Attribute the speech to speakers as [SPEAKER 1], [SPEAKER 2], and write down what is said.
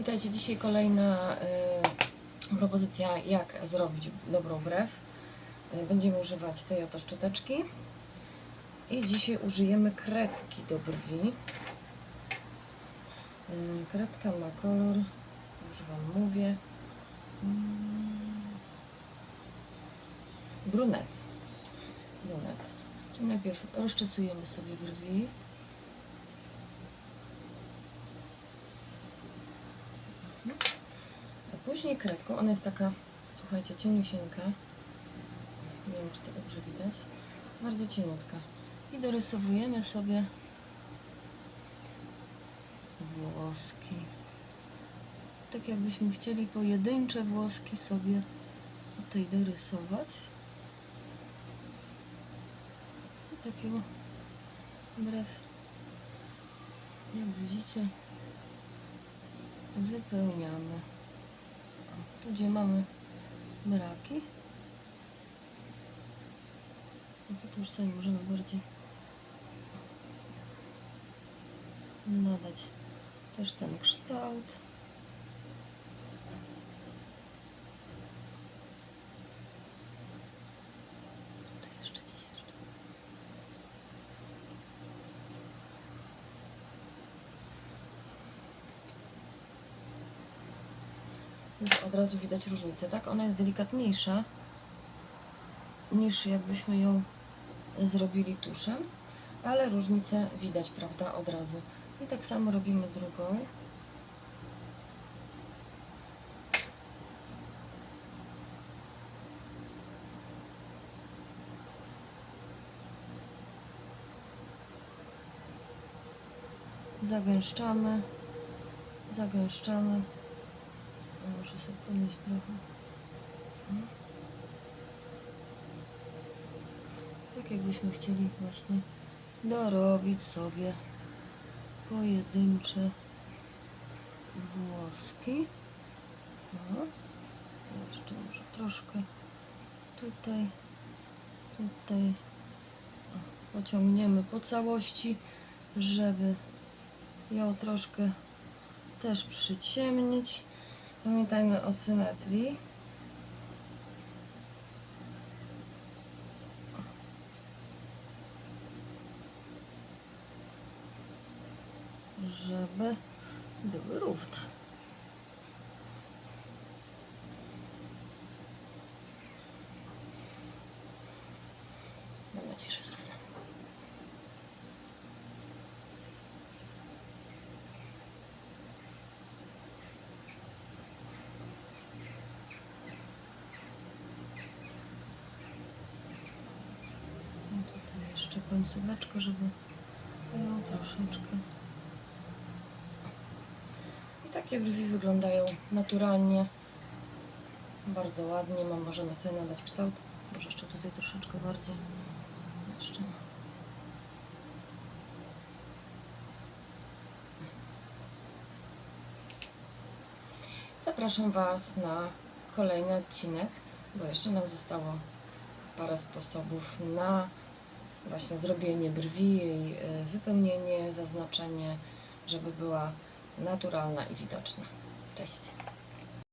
[SPEAKER 1] Witajcie, dzisiaj kolejna y, propozycja, jak zrobić dobrą brew. Y, będziemy używać tej oto szczoteczki. I dzisiaj użyjemy kredki do brwi. Y, kredka ma kolor, już Wam mówię, mm, brunet. Brunet. Czyli najpierw rozczesujemy sobie brwi. Później kredką, ona jest taka, słuchajcie, cieniusieńka. Nie wiem, czy to dobrze widać. Jest bardzo cieniutka. I dorysowujemy sobie włoski. Tak jakbyśmy chcieli pojedyncze włoski sobie tutaj dorysować. I takiego brew, jak widzicie, wypełniamy. Tu gdzie mamy braki, no to tu już sobie możemy bardziej nadać też ten kształt. Tutaj jeszcze gdzieś jeszcze. Już od razu widać różnicę, tak? Ona jest delikatniejsza niż jakbyśmy ją zrobili tuszem, ale różnicę widać, prawda, od razu. I tak samo robimy drugą. Zagęszczamy, zagęszczamy. Muszę sobie podnieść trochę. O. Tak jakbyśmy chcieli właśnie dorobić sobie pojedyncze włoski. O. Jeszcze może troszkę tutaj, tutaj o, pociągniemy po całości, żeby ją troszkę też przyciemnić. Pamiętajmy o symetrii. Żeby były równe. Mam nadzieję, że jest równe. No tutaj jeszcze końcóweczkę, żeby ją troszeczkę. I takie brwi wyglądają naturalnie, bardzo ładnie. Możemy sobie nadać kształt. Może jeszcze tutaj troszeczkę bardziej. Jeszcze. Zapraszam Was na kolejny odcinek, bo jeszcze nam zostało parę sposobów na właśnie zrobienie brwi, jej y, wypełnienie, zaznaczenie, żeby była naturalna i widoczna. Cześć!